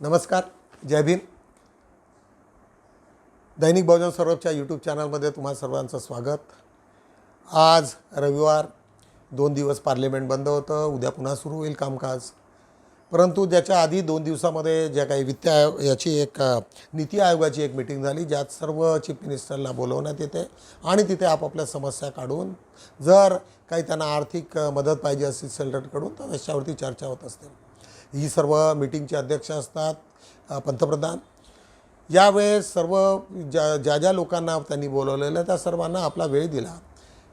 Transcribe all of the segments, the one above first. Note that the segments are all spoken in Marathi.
नमस्कार जय भीम. दैनिक बहुजन सौरभच्या यूट्यूब चॅनलमध्ये तुम्हा सर्वांचं स्वागत. आज रविवार दोन दिवस पार्लिमेंट बंद होतं उद्या पुन्हा सुरू होईल कामकाज. परंतु ज्याच्या आधी दोन दिवसामध्ये ज्या काही वित्त आयोग याची एक नीती आयोगाची एक मिटिंग झाली ज्यात सर्व चीफ मिनिस्टरला बोलवण्यात येते आणि तिथे आपापल्या समस्या काढून जर काही त्यांना आर्थिक मदत पाहिजे असेल सेंटरकडून तर त्याच्यावरती चर्चा होत असते. ही सर्व मीटिंगचे अध्यक्ष असतात पंतप्रधान. यावेळेस सर्व ज्या ज्या ज्या लोकांना त्यांनी बोलवलेलं त्या सर्वांना आपला वेळ दिला.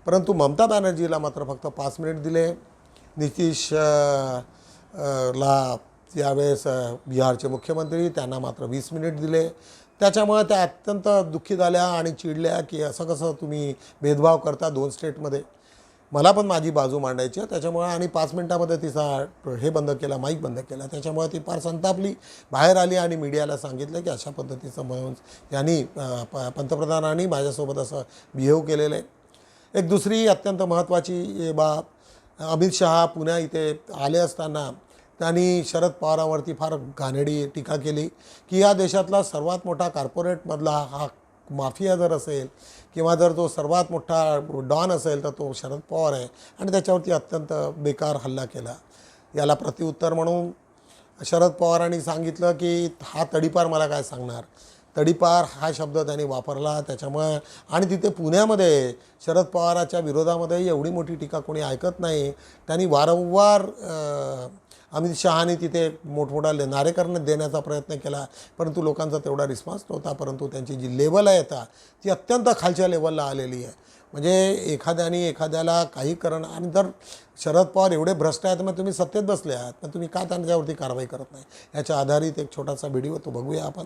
परंतु ममता बॅनर्जीला मात्र फक्त पाच मिनिट दिले. नितीश ला यावेळेस बिहारचे मुख्यमंत्री त्यांना मात्र वीस मिनिट दिले. त्याच्यामुळे त्या अत्यंत दुःखी झाल्या आणि चिडल्या की असं कसं तुम्ही भेदभाव करता दोन स्टेटमध्ये? मला पण माझी बाजू मांडायची आहे. त्याच्यामुळे आणि पाच मिनटामध्ये तिचा हे बंद केला माईक बंद केला. त्याच्यामुळे ती फार संतापली. बाहेर आली आणि मीडियाला सांगितलं की अशा पद्धतीचं म्हणून यांनी प पंतप्रधानांनी माझ्यासोबत असं बिहेव केलेलं आहे. एक दुसरी अत्यंत महत्त्वाची बाब अमित शहा पुण्या इथे आले असताना त्यांनी शरद पवारांवरती फार घाणेडी टीका केली की या देशातला सर्वात मोठा कॉर्पोरेटमधला हा माफिया जर असेल किंवा जर तो सर्वात मोठा डॉन असेल तर तो शरद पवार आहे. आणि त्याच्यावरती अत्यंत बेकार हल्ला केला. याला प्रत्युत्तर म्हणून शरद पवारांनी सांगितलं की हा तडीपार मला काय सांगणार? तडीपार हा शब्द त्यांनी वापरला. त्याच्यामुळे आणि तिथे पुण्यामध्ये शरद पवाराच्या विरोधामध्ये एवढी मोठी टीका कोणी ऐकत नाही. त्यांनी वारंवार अमित शहाने तिथे मोठमोठा ले- नारे करण्यात देण्याचा प्रयत्न केला, परंतु लोकांचा रिस्पॉन्स नव्हता, परंतु त्यांची जी लेवल आहे आता, ती अत्यंत खालच्या लेवलला आलेली आहे. म्हणजे एखाद्याने एखाद्याला काही करणं, आणि जर शरद पवार एवढे भ्रष्ट आहेत, मग तुम्ही सत्तेत बसले मग तुम्ही का त्यांच्यावरती कारवाई करत नाही? याच्या आधारित एक छोटासा व्हिडिओ तो बघूया अपन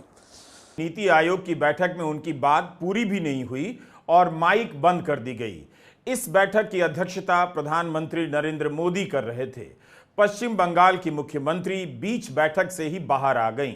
नीति आयोग की बैठक में उनकी बात पूरी भी नहीं हुई और माइक बंद कर दी गई। इस बैठक की अध्यक्षता प्रधानमंत्री नरेंद्र मोदी कर रहे थे। पश्चिम बंगाल की मुख्यमंत्री बीच बैठक से ही बाहर आ गईं।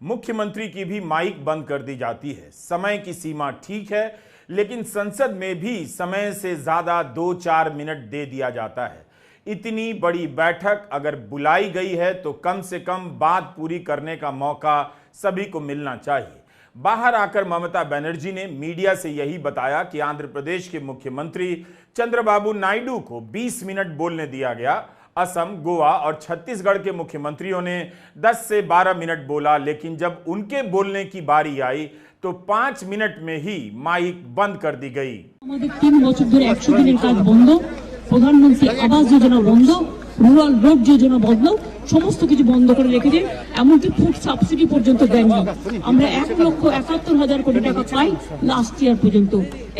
मुख्यमंत्री की भी माइक बंद कर दी जाती है। समय की सीमा ठीक है, लेकिन संसद में भी समय से ज़्यादा दो चार मिनट दे दिया जाता है। इतनी बड़ी बैठक अगर बुलाई गई है तो कम से कम बात पूरी करने का मौका सभी को मिलना चाहिए। बाहर आकर ममता बनर्जी ने मीडिया से यही बताया कि आंध्र प्रदेश के मुख्यमंत्री चंद्रबाबू नायडू को 20 मिनट बोलने दिया गया। असम गोवा और छत्तीसगढ़ के मुख्यमंत्रियों ने 10 से 12 मिनट बोला लेकिन जब उनके बोलने की बारी आई तो पांच मिनट में ही माइक बंद कर दी गई আমাদের তিন বছর ধরে একশো দিনের কাজ বন্ধ প্রধানমন্ত্রী আবাস যোজনা বন্ধ রুরাল রোড যোজনা বন্ধ সমস্ত কিছু বন্ধ করে রেখেছে এমনকি ফুড সাবসিডি পর্যন্ত দেননি আমরা এক লক্ষ একাত্তর হাজার কোটি টাকা পাই লাস্ট ইয়ার পর্যন্ত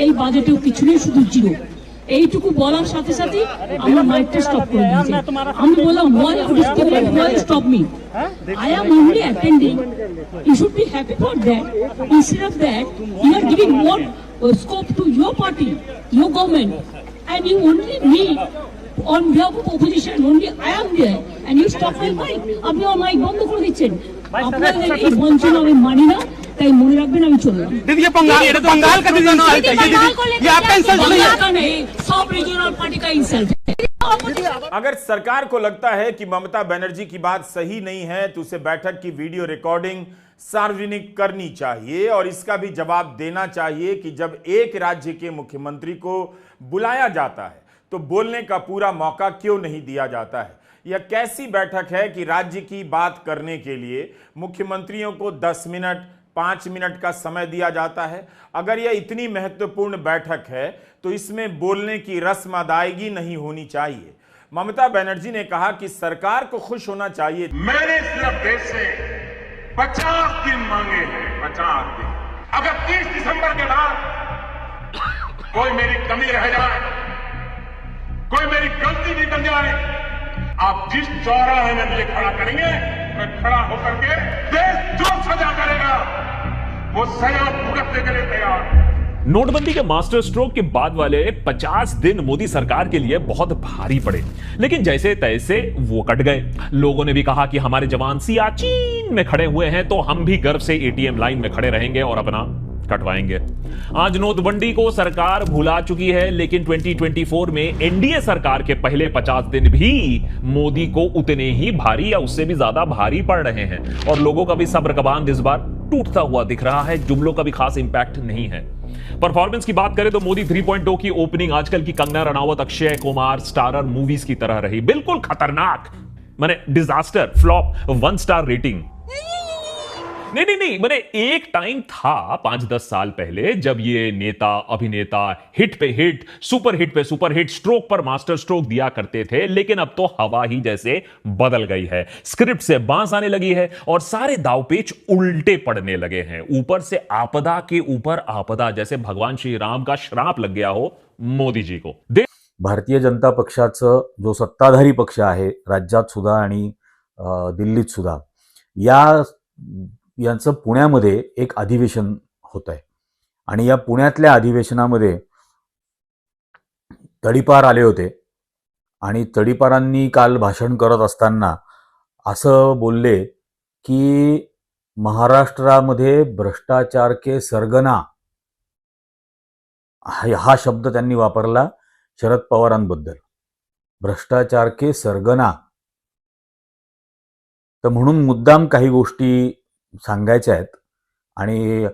এই বাজেটেও কিছু নেই শুধু জিরো এইটুকু বলার সাথে সাথে আমার মাইকটা স্টপ করে দিয়েছে। আমি বললাম why distribute why stop me I am only attending you should be happy for that instead of that you are giving more scope to your party your government and you only me on behalf of opposition only I am there and you stop my mic আপনি আমার মাইক বন্ধ করে দিচ্ছেন। আপনাদের এই বঞ্চনা আমি মানি না। তাই মনে রাখবেন আমি চললাম दीदी ये पंगाल ये तो पंगाल का दीदी ना ये दीदी ये आपका इंसल्ट नहीं है बंगाल का नहीं सब रीजनल पार्टी का इंसल्ट है अगर सरकार को लगता है कि ममता बनर्जी की बात सही नहीं है तो उसे बैठक की वीडियो रिकॉर्डिंग सार्वजनिक करनी चाहिए और इसका भी जवाब देना चाहिए कि जब एक राज्य के मुख्यमंत्री को बुलाया जाता है तो बोलने का पूरा मौका क्यों नहीं दिया जाता है यह कैसी बैठक है कि राज्य की बात करने के लिए मुख्यमंत्रियों को 10 मिनट पाँच मिनट का समय दिया जाता है। अगर यह इतनी महत्वपूर्ण बैठक है तो इसमें बोलने की रस्म अदायगी नहीं होनी चाहिए। ममता बनर्जी ने कहा कि सरकार को खुश होना चाहिए। मैंने सिर्फ़ देश से 50 दिन मांगे हैं 50 दिन अगर 30 दिसंबर के बाद कोई मेरी कमी रह जाए, कोई मेरी गलती निकल जाए, आप जिस चौराहे में मुझे खड़ा करेंगे मैं खड़ा होकर के देश जो सजा करेगा। वो सजा भुगतने के लिए तैयार नोटबंदी के मास्टर स्ट्रोक के बाद वाले 50 दिन मोदी सरकार के लिए बहुत भारी पड़े। लेकिन जैसे तैसे वो कट गए। लोगों ने भी कहा कि हमारे जवान सियाचिन में खड़े हुए हैं तो हम भी गर्व से एटीएम लाइन में खड़े रहेंगे और अपना कटवाएँगे। आज नोटबंदी को सरकार भुला चुकी है, लेकिन 2024 में एनडीए सरकार के पहले 50 दिन भी मोदी को उतने ही भारी या उससे भी ज़्यादा भारी पड़ रहे हैं। और लोगों का भी सब्र का बाँध इस बार टूटता हुआ दिख रहा है, जुमलों का भी खास इंपैक्ट नहीं है। परफॉर्मेंस की बात करें तो मोदी 3.0 की ओपनिंग आजकल की कंगना रनावत अक्षय कुमार स्टारर मूवीज़ की तरह रही। बिल्कुल खतरनाक। मैंने disaster flop one star rating नहीं नहीं नहीं, मैंने एक टाइम था पाँच दस साल पहले जब ये नेता, अभिनेता हिट पे हिट सुपर हिट पे सुपर हिट स्ट्रोक पर मास्टर स्ट्रोक दिया करते थे, लेकिन अब तो हवा ही जैसे बदल गई है। स्क्रिप्ट से बाँस आने लगी है और सारे दावपेच उल्टे पड़ने लगे हैं। ऊपर से आपदा के ऊपर आपदा, जैसे भगवान श्री राम का श्राप लग गया हो मोदी जी को। भारतीय जनता पक्षाचं जो सत्ताधारी पक्ष आहे, राज्यात सुद्धा आणि दिल्लीत सुद्धा, या यांचं पुण्यामध्ये एक अधिवेशन होत आहे आणि या पुण्यातल्या अधिवेशनामध्ये तडीपार आले होते. आणि तडीपारांनी काल भाषण करत असताना असं बोलले की महाराष्ट्रामध्ये भ्रष्टाचार के सरगना हा हा शब्द त्यांनी वापरला शरद पवारांबद्दल. भ्रष्टाचार के सरगना. तर म्हणून मुद्दाम काही गोष्टी सांगायच्या आहेत. आणि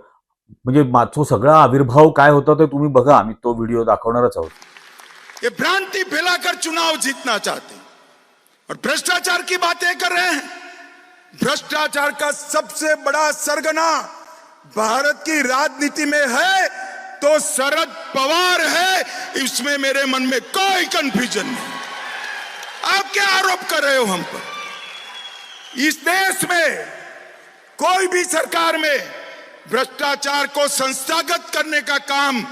म्हणजे मा- सगळा आविर्भाव काय होता ते तुम्ही बघा आम्ही तो व्हिडिओ दाखवणारच आहोत. ये भ्रांति फैलाकर चुनाव जीतना चाहते हैं। और भ्रष्टाचार की बातें कर रहे हैं। भ्रष्टाचार का सबसे बड़ा सरगना भारत की राजनीति में है तो शरद पवार है। इसमें मेरे मन में कोई कंफ्यूजन नहीं। आप क्या आरोप कर रहे हो हम पर? इस देश में कोई भी सरकार में भ्रष्टाचार को संस्थागत करने का काम,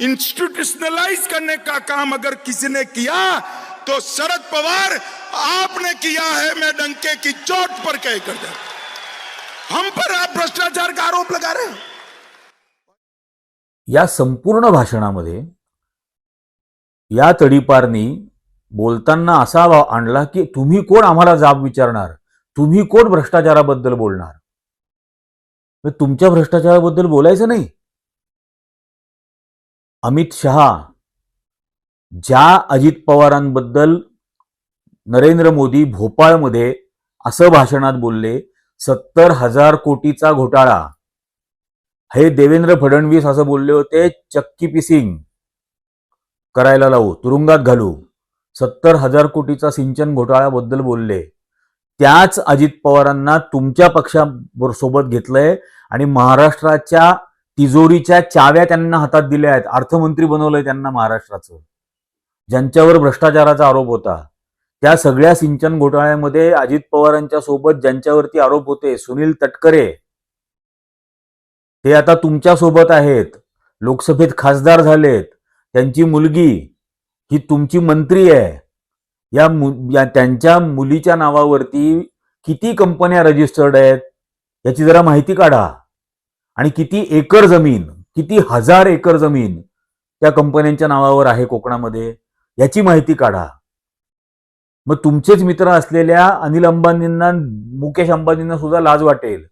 इंस्टीट्यूशनलाइज करने का काम अगर किसी ने किया तो शरद पवार आपने किया है, मैं डंके की चोट पर कह कर दे हम पर आप भ्रष्टाचार का आरोप लगा रहे या संपूर्ण भाषणामध्ये या तडीपारनी बोलताना असा आणला की तुम्ही कोण आम्हाला जाब विचारणार? तुम्ही कोण भ्रष्टाचाराबद्दल बोलणार? मग तुमच्या भ्रष्टाचाराबद्दल बोलायचं नाही? अमित शहा ज्या अजित पवारांबद्दल नरेंद्र मोदी भोपाळमध्ये असं भाषणात बोलले सत्तर हजार कोटीचा घोटाळा. हे देवेंद्र फडणवीस असं बोलले होते चक्की पिसिंग करायला लावू तुरुंगात घालू. सत्तर हजार कोटीचा सिंचन घोटाळ्याबद्दल बोलले. त्याच अजित पवारांना तुमच्या पक्षासोबत घेतलंय आणि महाराष्ट्राच्या तिजोरीच्या चाव्या त्यांना हातात दिल्या आहेत. अर्थमंत्री बनवलंय त्यांना महाराष्ट्राचं. ज्यांच्यावर भ्रष्टाचाराचा आरोप होता. त्या सगळ्या सिंचन घोटाळ्यामध्ये अजित पवारांच्या सोबत ज्यांच्यावरती आरोप होते सुनील तटकरे ते आता तुमच्यासोबत आहेत. लोकसभेत खासदार झालेत. त्यांची मुलगी ही तुमची मंत्री आहे. या मु- या त्यांच्या मुलीच्या नावावरती किती कंपन्या रजिस्टर्ड आहेत याची जरा माहिती काढा. आणि किती एकर जमीन किती हजार एकर जमीन त्या कंपन्यांच्या नावावर आहे कोकणामध्ये याची माहिती काढा. मग तुमचेच मित्र असलेल्या अनिल अंबानींना मुकेश अंबानींना सुद्धा लाज वाटेल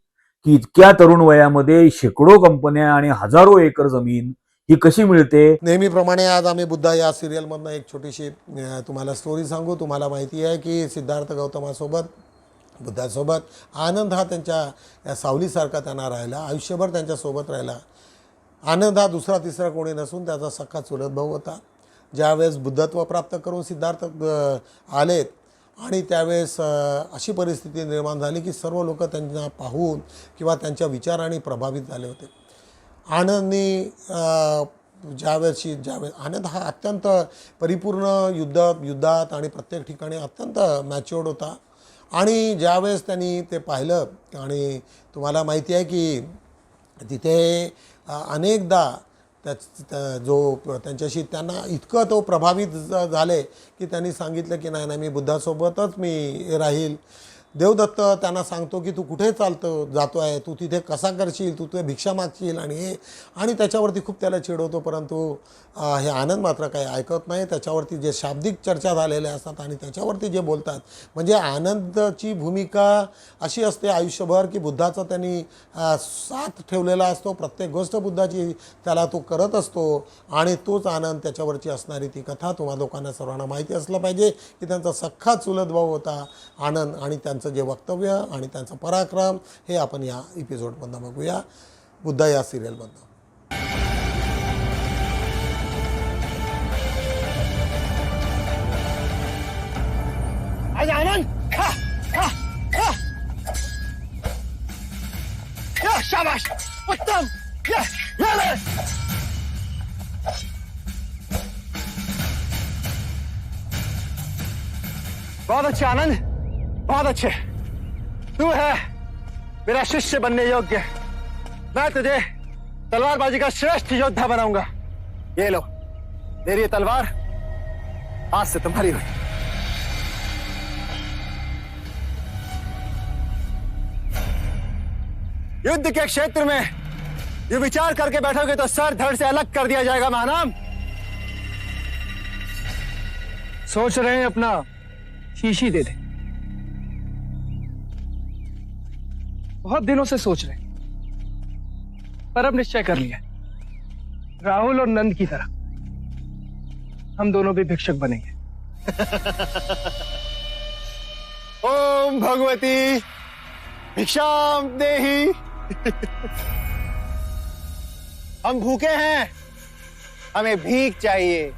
की इतक्या तरुण वयामध्ये शेकडो कंपन्या आणि हजारो एकर जमीन ही कशी मिळते? नेहमीप्रमाणे आज आम्ही बुद्धा या सिरियलमधनं एक छोटीशी तुम्हाला स्टोरी सांगू. तुम्हाला माहिती आहे की सिद्धार्थ गौतमासोबत बुद्धासोबत आनंद हा त्यांच्या या सावलीसारखा त्यांना राहिला. आयुष्यभर त्यांच्यासोबत राहिला. आनंद हा दुसरा तिसरा कोणी नसून त्याचा सख्खा चुलत भाऊ होता. ज्यावेळेस बुद्धत्व प्राप्त करून सिद्धार्थ आलेत आणि त्यावेळेस अशी परिस्थिती निर्माण झाली की सर्व लोक त्यांना पाहून किंवा त्यांच्या विचाराने प्रभावित झाले होते. आनंदनी ज्यावेळेची ज्यावेळेस आनंद हा अत्यंत परिपूर्ण युद्ध युद्धात आणि प्रत्येक ठिकाणी अत्यंत मॅच्युअर्ड होता. आणि ज्यावेळेस त्यांनी ते पाहिलं आणि तुम्हाला माहिती आहे की तिथे अनेकदा त्या- जो त्यांच्याशी त्यांना इतकं तो प्रभावित झाले की त्यांनी सांगितलं की नाही नाही मी बुद्धासोबतच मी राहील. देवदत्त त्यांना सांगतो की तू कुठे चालतो जातो आहे तू तिथे कसा करशील तू तुझे भिक्षा मागशील आणि हे. आणि त्याच्यावरती खूप त्याला चिडवतो परंतु हे आनंद मात्र काही ऐकत नाही. त्याच्यावरती जे शाब्दिक चर्चा झालेल्या असतात आणि त्याच्यावरती जे बोलतात म्हणजे आनंदची भूमिका अशी असते आयुष्यभर की बुद्धाचा त्यांनी साथ ठेवलेला असतो. प्रत्येक गोष्ट बुद्धाची त्याला तो करत असतो आणि तोच आनंद त्याच्यावरची असणारी ती कथा तुम्हा लोकांना सर्वांना माहिती असलं पाहिजे की त्यांचा सख्खा चुलत भाऊ होता आनंद आणि त्यांचं जे वक्तव्य आणि त्यांचा पराक्रम हे आपण या एपिसोडमधनं बघूया. बुद्धा या सिरियलमधनं शाबाश! उत्तम! बहुत अच्छा आनंद! बहुत अच्छे। तू है मेरा शिष्य बनने योग्य। मैं तुझे तलवारबाजी का श्रेष्ठ योद्धा बनाऊँगा। ये लो, मेरी तलवार आज से तुम्हारी हुई। युद्ध के क्षेत्र में ये विचार करके बैठोगे तो सर धड़ से अलग कर दिया जाएगा, महानाम। सोच रहे हैं अपना शीशी दे दे। बहुत दिनों से सोच रहे पर अब निश्चय कर लिया राहुल और नंद की तरह, हम दोनों भी भिक्षक बनेंगे। ओम भगवती, भिक्षाम देही। हम भूखे हैं, हमें भीख चाहिए।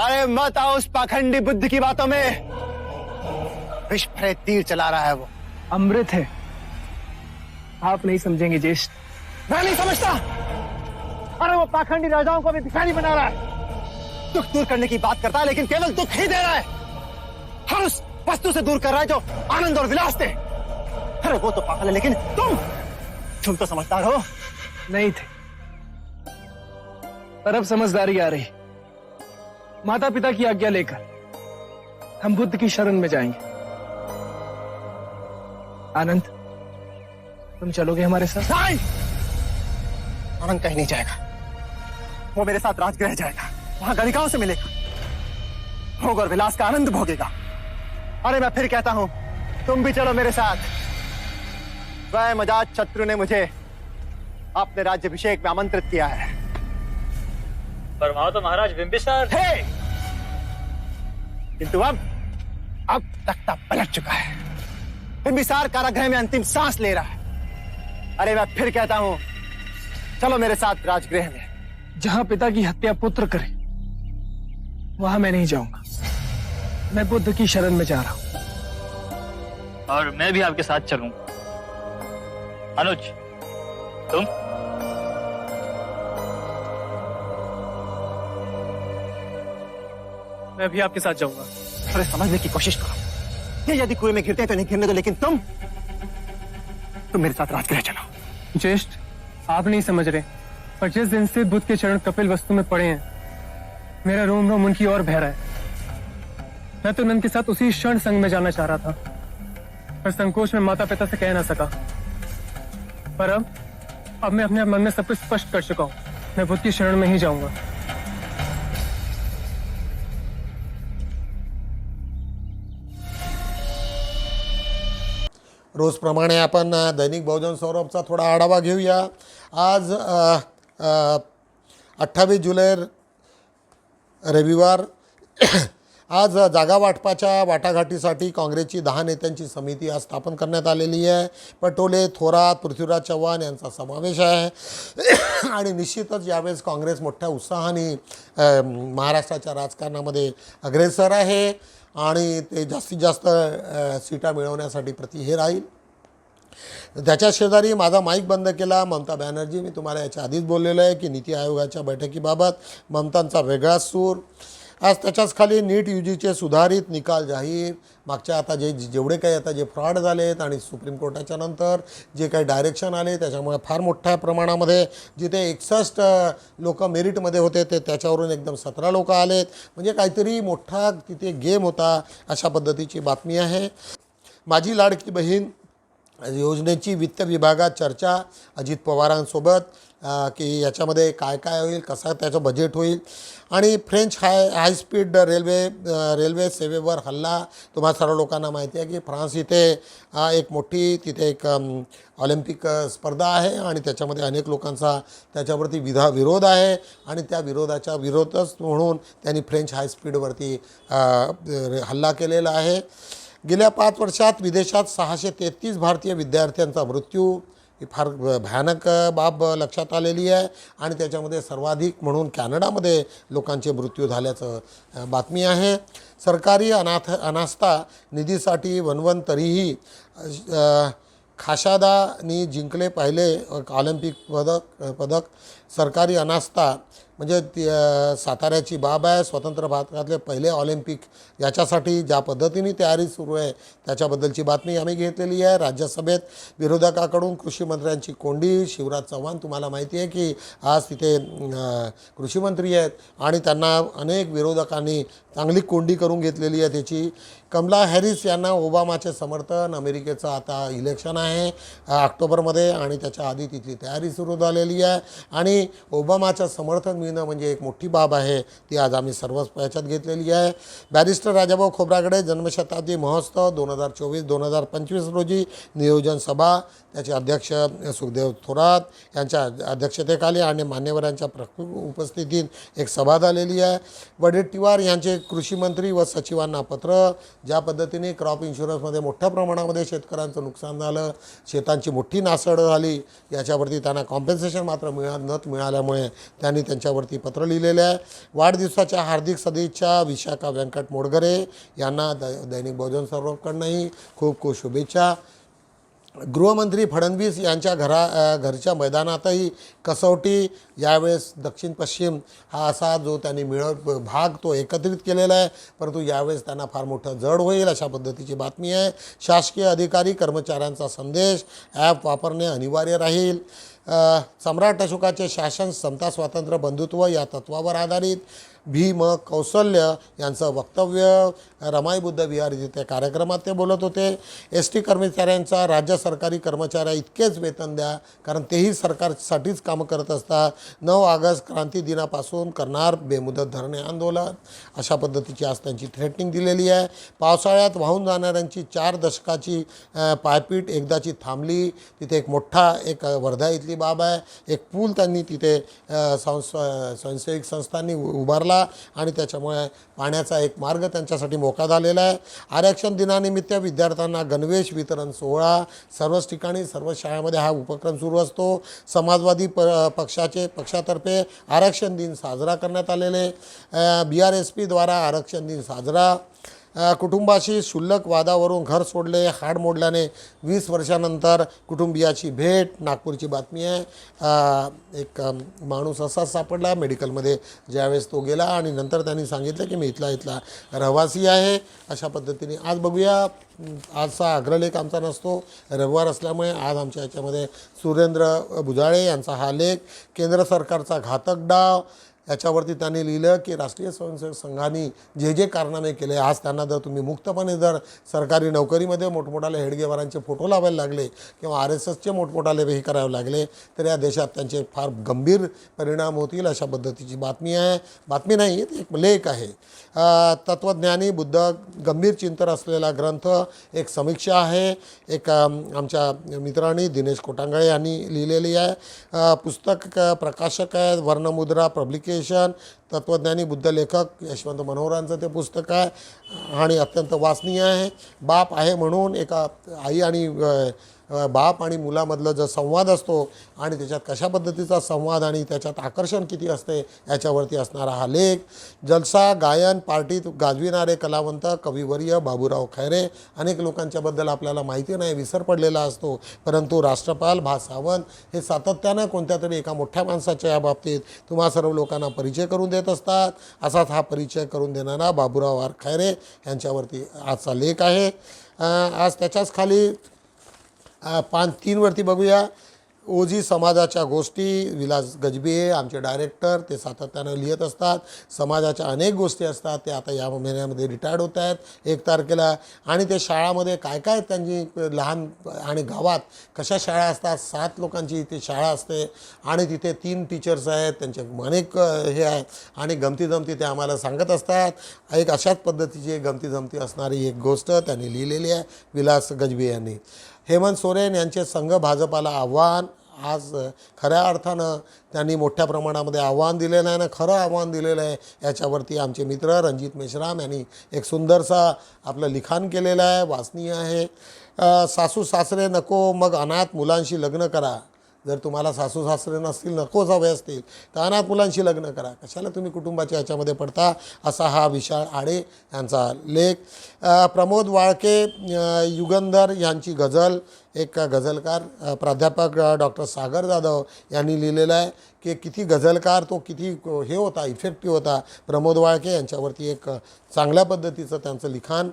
अरे मत आओ उस पाखंडी बुद्ध की बातों में। भरे तीर चला रहा है वो। अमृत है। आप नहीं समझेंगे ज्येष्ठ। मैं नहीं समझता। अरे वो पाखंडी राजाओं को भी भिखारी बना रहा है। दुख दूर करने की बात करता है लेकिन केवल दुख ही दे रहा है। हर उस वस्तु से दूर कर रहा है जो आनंद और विलास दे। अरे वो तो पागल है लेकिन तुम तुम तो समझदार हो। नहीं थे। पर अब समझदारी आ रही। माता पिता की आज्ञा लेकर हम बुद्ध की शरण में जाएँगे। आनंद तुम चलोगे हमारे साथ? आनंद कहीं नहीं जाएगा। वो मेरे साथ राजगृह जाएगा। वहाँ गणिकाओं से मिलेगा। भोग और विलास का आनंद भोगेगा। अरे मैं फिर कहता हूँ तुम भी चलो मेरे साथ। वह मजाज शत्रु ने मुझे अपने राज्यभिषेक में आमंत्रित किया है। पर वहाँ तो महाराज बिंबिसार हे! किंतु अब अब तख्ता पलट चुका है। बिंबिसार कारागृह में अंतिम सांस ले रहा है। अरे मैं फिर कहता हूँ चलो मेरे साथ राजगृह में जहाँ पिता की हत्या पुत्र करे वहाँ मैं नहीं जाऊँगा। मैं बुद्ध की शरण में जा रहा हूँ। और मैं भी आपके साथ चलूँगा अनुज तुम? मैं भी आपके साथ जाऊँगा। अरे समझने की कोशिश करो। ये यदि कुएँ में गिरते हैं तो नहीं गिरने दो, लेकिन तुम तुम मेरे साथ राजगृह चलो ज्येष्ठ, आप नहीं समझ रहे। पर जिस दिन से बुद्ध के चरण कपिल वस्तु में पड़े हैं, मेरा रोम रोम उनकी ओर बह रहा है। मैं तो नंद के साथ उसी क्षण संग में जाना चाह रहा था, पर संकोच में माता पिता से कह ना सका। पर अब अब मैं अपने मन में सब कुछ स्पष्ट कर चुका हूँ। मैं बुद्ध की शरण में ही जाऊँगा। रोजप्रमाणे आपण दैनिक बहुजन सौरभचा थोडा आढावा घेऊया. आज अठ्ठावीस जुलै रविवार आज जागा वाटपाच्या वाटाघाटीसाठी काँग्रेसची दहा नेत्यांची समिती आज स्थापन करण्यात आलेली आहे. पटोले थोरात पृथ्वीराज चव्हाण यांचा समावेश आहे. आणि निश्चितच यावेळेस काँग्रेस मोठ्या उत्साहाने महाराष्ट्राच्या राजकारणामध्ये अग्रेसर आहे. आणि ते जास्तीत जास्त सीटा मिळवण्यासाठी प्रति हे राहील. त्याच्या शेजारी माझा माईक बंद केला. ममता बॅनर्जी मी तुम्हाला याच्या आधीच बोललेलो आहे की नीती आयोगाच्या बैठकीबाबत ममतांचा वेगळाच सूर. आज त्याच्याच खाली नीट यू जीचे सुधारित निकाल जाहीर. मागच्या आता जे जेवढे काही आता जे फ्रॉड झालेत आणि सुप्रीम कोर्टाच्या नंतर जे काही डायरेक्शन आले त्याच्यामुळे फार मोठ्या प्रमाणामध्ये जिथे एकसष्ट लोक मेरिटमध्ये होते ते त्याच्यावरून एकदम सतरा लोक आलेत. म्हणजे काहीतरी मोठा तिथे गेम होता अशा पद्धतीची बातमी आहे. माझी लाडकी बहीण योजनेची वित्त विभागात चर्चा अजित पवारांसोबत. की याच्यामध्ये काय काय होईल कसा त्याचं बजेट होईल. आणि French high high speed railway railway सेवेवर हल्ला. तुम्हा सर्व लोकांना माहिती आहे की फ्रान्स इथे एक मोठी तिथे एक ऑलिम्पिक स्पर्धा आहे. आणि त्याच्यामध्ये अनेक लोकांचा त्याच्यावरती विधा विरोध आहे. आणि त्या विरोधाच्या विरोधच म्हणून त्यांनी फ्रेंच हायस्पीडवरती हल्ला केलेला आहे. गेल्या पाच वर्षात विदेशात सहाशे तेहतीस भारतीय विद्यार्थ्यांचा मृत्यू ही फार भयानक बाब लक्षात आलेली आहे आणि त्याच्यामध्ये सर्वाधिक म्हणून कॅनडामध्ये लोकांचे मृत्यू झाल्याचं बातमी आहे. सरकारी अनाथ अनास्था निधीसाठी वनवन तरीही खाशादानी जिंकले पाहिले ऑलिम्पिक पदक पदक. सरकारी अनास्था म्हणजे ती साताऱ्याची बाब आहे स्वतंत्र भारतातले पहिले ऑलिम्पिक याच्यासाठी ज्या पद्धतीने तयारी सुरू आहे त्याच्याबद्दलची बातमी आम्ही घेतलेली आहे. राज्यसभेत विरोधकाकडून कृषी मंत्र्यांची कोंडी शिवराज चव्हाण तुम्हाला माहिती आहे की आज तिथे कृषीमंत्री आहेत आणि त्यांना अनेक विरोधकांनी चांगली कोंडी करून घेतलेली आहे त्याची. कमला हॅरिस यांना ओबामाचे समर्थन अमेरिकेचं आता इलेक्शन आहे ऑक्टोबरमध्ये आणि त्याच्या आधी तिथली तयारी सुरू झालेली आहे. आणि ओबामाचं समर्थन मिळणं म्हणजे एक मोठी बाब आहे ती आज आम्ही सर्वच याच्यात घेतलेली आहे. बॅरिस्टर राजाभाऊ खोब्रागडे जन्मशताब्दी महोत्सव दोन हजार चोवीस दोन हजार पंचवीस रोजी नियोजन सभा त्याचे अध्यक्ष सुखदेव थोरात यांच्या अध्यक्षतेखाली आणि मान्यवरांच्या प्र उपस्थितीत एक सभा झालेली आहे. वडेट्टीवार यांचे कृषी मंत्री व सचिवांना पत्र ज्या पद्धतीने क्रॉप इन्शुरन्समध्ये मोठ्या प्रमाणामध्ये शेतकऱ्यांचं नुकसान झालं शेतांची मोठी नासड झाली याच्यावरती त्यांना कॉम्पेन्सेशन मात्र मिळा न मिळाल्यामुळे त्यांनी त्यांच्यावरती पत्र लिहिलेलं आहे. वाढदिवसाच्या हार्दिक सदिच्छा विशाखा व्यंकट मोडगरे यांना द दैनिक बहुजन सर्वकडनंही खूप खूप शुभेच्छा. गृहमंत्री फडणवीस यांच्या घरा घरच्या मैदानातही कसोटी यावेळेस दक्षिण पश्चिम हा असा जो त्यांनी मिळव भाग तो एकत्रित केलेला आहे. परंतु यावेळेस त्यांना फार मोठं जड होईल अशा पद्धतीची बातमी आहे. शासकीय अधिकारी कर्मचाऱ्यांचा संदेश ॲप वापरणे अनिवार्य राहील. सम्राट अशोकाचे शासन समता स्वातंत्र्य बंधुत्व या तत्वावर आधारित. भीम कौशल्य यांचं वक्तव्य रमाई बुद्ध विहार जिथे त्या कार्यक्रमात ते बोलत होते. एस टी कर्मचाऱ्यांचा राज्य सरकारी कर्मचाऱ्या इतकेच वेतन द्या कारण तेही सरकारसाठीच कामं करत असतात. नऊ ऑगस्ट क्रांती दिनापासून करणार बेमुदत धरणे आंदोलन. अशा पद्धतीची आज त्यांची थ्रेटनिंग दिलेली आहे. पावसाळ्यात वाहून जाणाऱ्यांची चार दशकाची पायपीट एकदाची थांबली. तिथे एक मोठा एक वर्धा इथली बाब आहे. एक पूल त्यांनी तिथे अ, संस स्वयंसेवी संस्थांनी उ- उभारला आणि त्याच्यामुळे पाण्याचा एक मार्ग त्यांच्यासाठी मोका झालेला आहे. आरक्षण दिनानिमित्त विद्यार्थ्यांना गणवेश वितरण सोहळा सर्वच ठिकाणी सर्व शाळेमध्ये हा उपक्रम सुरू असतो. समाजवादी प पक्षाचे पक्षातर्फे आरक्षण दिन साजरा करण्यात आलेले बी आर एस पीद्वारा आरक्षण दिन साजरा कुटुंबाशी क्षुल्लक वादावरून घर सोडले हाड मोडल्याने वीस वर्षानंतर कुटुंबियाची भेट. नागपूरची बातमी आहे. एक माणूस असाच सापडला मेडिकलमध्ये ज्यावेळेस तो गेला आणि नंतर त्यांनी सांगितलं की मी इथला इथला रहिवासी आहे. अशा पद्धतीने आज बघूया. आजचा अग्रलेख आमचा नसतो. रविवार असल्यामुळे आज आमच्या याच्यामध्ये सुरेंद्र भुजाळे यांचा हा लेख. केंद्र सरकारचा घातक डाव. याच्यावरती त्यांनी लिहिलं की राष्ट्रीय स्वयंसेवक संघाने जे जे कारनामे केले आज त्यांना जर तुम्ही मुक्तपणे जर सरकारी नोकरीमध्ये मोठमोठाले हेडगेवारांचे फोटो लावायला लागले किंवा आर एस एसचे मोठमोठाले हे करावे लागले तर या देशात त्यांचे फार गंभीर परिणाम होतील अशा पद्धतीची बातमी आहे. बातमी नाही ती एक लेख आहे. तत्त्वज्ञानी बुद्ध गंभीर चिंतन असलेला ग्रंथ एक समीक्षा आहे. एक आमच्या मित्रांनी दिनेश कोटांगळे यांनी लिहिलेली आहे. पुस्तक प्रकाशक आहेत वर्णमुद्रा पब्लिकेशन तत्त्वज्ञानी बुद्ध लेखक यशवंत मनोहरांचं ते पुस्तक आहे आणि अत्यंत वाचनीय आहे. बाप आहे म्हणून एका आई आणि बाप आणि मुलामधलं जो संवाद असतो आणि त्याच्यात कशा पद्धतीचा संवाद आणि त्याच्यात आकर्षण किती असते याच्यावरती असणारा हा लेख. जलसा गायन पार्टीत गाजविणारे कलावंत कविवर्य बाबूराव खैरे. अनेक लोकांच्याबद्दल आपल्याला माहिती नाही विसर पडलेला असतो. परंतु राष्ट्रपाल भा सावंत हे सातत्यानं कोणत्या तरी एका मोठ्या माणसाच्या या बाबतीत तुम्हा सर्व लोकांना परिचय करून देत असतात. असाच हा परिचय करून देणारा बाबूराव आर खैरे यांच्यावरती आजचा लेख आहे. आज त्याच्याच खाली पान तीनवरती बघूया. ओझी समाजाच्या गोष्टी विलास गजबे आमचे डायरेक्टर ते सातत्यानं लिहित असतात. समाजाच्या अनेक गोष्टी असतात ते आता या महिन्यामध्ये रिटायर्ड होत आहेत एक तारखेला. आणि ते शाळामध्ये काय काय त्यांची लहान आणि गावात कशा शाळा असतात सात लोकांची इथे शाळा असते. आणि तिथे तीन टीचर्स आहेत त्यांचे अनेक हे आहे. आणि गमती जमती ते आम्हाला सांगत असतात. एक अशाच पद्धतीची गमती जमती असणारी एक गोष्ट त्यांनी लिहिलेली आहे विलास गजबे यांनी. हेमंत सोरेन यांचे संघ भाजपाला आव्हान. आज खऱ्या अर्थानं त्यांनी मोठ्या प्रमाणामध्ये आव्हान दिलेलं आहे ना खरं आव्हान दिलेलं आहे याच्यावरती आमचे मित्र रणजित मेश्राम यांनी एक सुंदरसा आपलं लिखाण केलेलं आहे वाचनीय आहे. सासू सासरे नको मग अनाथ मुलांशी लग्न करा. जर तुम्हाला सासू सासरे नसतील नकोच हवे असतील तर अनाथ मुलांशी लग्न करा. कशाला तुम्ही कुटुंबाच्या याच्यामध्ये पडता? असा हा विशाळ आडे यांचा लेख. प्रमोद वाळके युगंधर यांची गझल. एक गझलकार प्राध्यापक डॉक्टर सागर जाधव यांनी लिहिलेलं आहे की किती गझलकार तो किती हे होता इफेक्टिव्ह होता. प्रमोद वाळके यांच्यावरती एक चांगल्या पद्धतीचं त्यांचं लिखाण.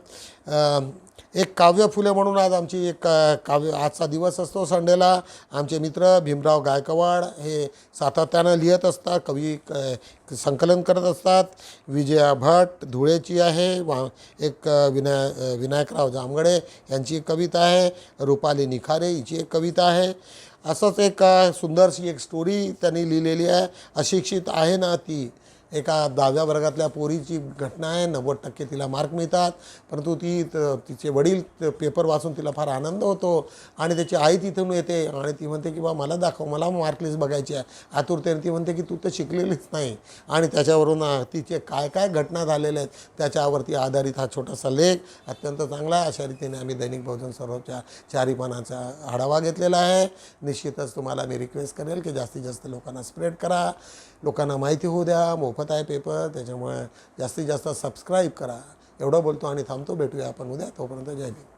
एक काव्य फुले म्हणून आज आमची एक काव्य आजचा दिवस असतो संडेला. आमचे मित्र भीमराव गायकवाड हे सातत्यानं लिहित असतात कवी क- संकलन करत असतात. विजया भट धुळेची आहे वा एक विनाय विनायकराव जामगडे यांची एक कविता आहे. रुपाली निखारे हिची एक कविता आहे. असंच एक सुंदरशी एक स्टोरी त्यांनी लिहिलेली आहे. अशिक्षित आहे ना ती. एका दहाव्या वर्गातल्या पोरीची घटना आहे नव्वद टक्के तिला मार्क मिळतात परंतु ती तिचे वडील पेपर वाचून तिला फार आनंद होतो आणि त्याची आई तिथून येते आणि ती म्हणते की बा मला दाखव मला मार्क लिस्ट बघायची आहे. आतुरतेने ती म्हणते की तू तर शिकलेलीच नाही. आणि त्याच्यावरून तिचे काय काय घटना झालेल्या आहेत त्याच्यावरती आधारित हा छोटासा लेख अत्यंत चांगला आहे. अशा रीतीने आम्ही दैनिक बहुजन सर्वच्या चारी पानाचा आढावा घेतलेला आहे. निश्चितच तुम्हाला मी रिक्वेस्ट करेल की जास्तीत जास्त लोकांना स्प्रेड करा. लोकांना माहिती होऊ द्या मोफत आहे पेपर त्याच्यामुळे जास्तीत जास्त सबस्क्राईब करा. एवढं बोलतो आणि थांबतो भेटूया आपण उद्या. तोपर्यंत जय भीम.